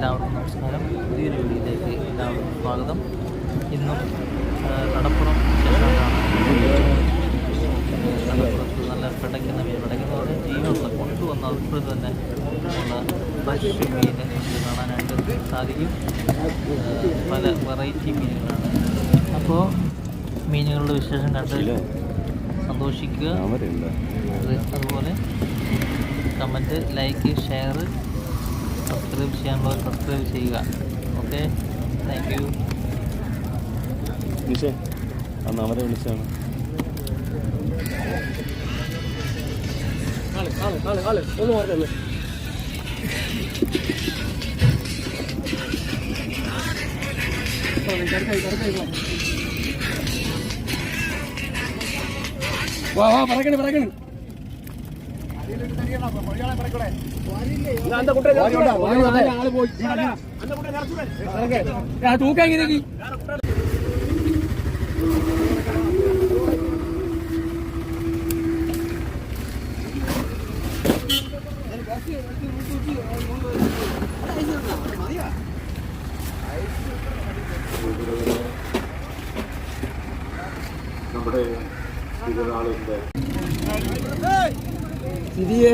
എല്ലാവർക്കും നമസ്കാരം. പുതിയൊരു വീഡിയോയിലേക്ക് എല്ലാവർക്കും സ്വാഗതം. ഇന്നും കടപ്പുറം കടപ്പുറത്ത് നല്ല പിടയ്ക്കുന്ന മീൻ പിടയ്ക്കുന്ന പോലെ ജീവനുള്ള കൊണ്ടുവന്ന അതുപോലെ തന്നെ ഉള്ള ഫ്രഷ് മീനെ നമുക്ക് കാണാനായിട്ട് സാധിക്കും. പല വെറൈറ്റി മീനുകളാണ്. അപ്പോൾ മീനുകളുടെ വിശേഷം കണ്ട് സന്തോഷിക്കുക. അത് അതുപോലെ കമന്റ് ലൈക്ക് ഷെയർ സബ്സ്ക്രൈബ് ചെയ്യാനുള്ളവർ സബ്സ്ക്രൈബ് ചെയ്യുക. ഓക്കെ താങ്ക് യു നിഷേ അന്ന് അവരെ വിളിച്ചാണ്. വാ വാ പറക്കണേ പറക്കണേ തൂക്കം എങ്ങനെ നമ്മുടെ തിരുനാളിന്റെ സ്ഥിതിയെ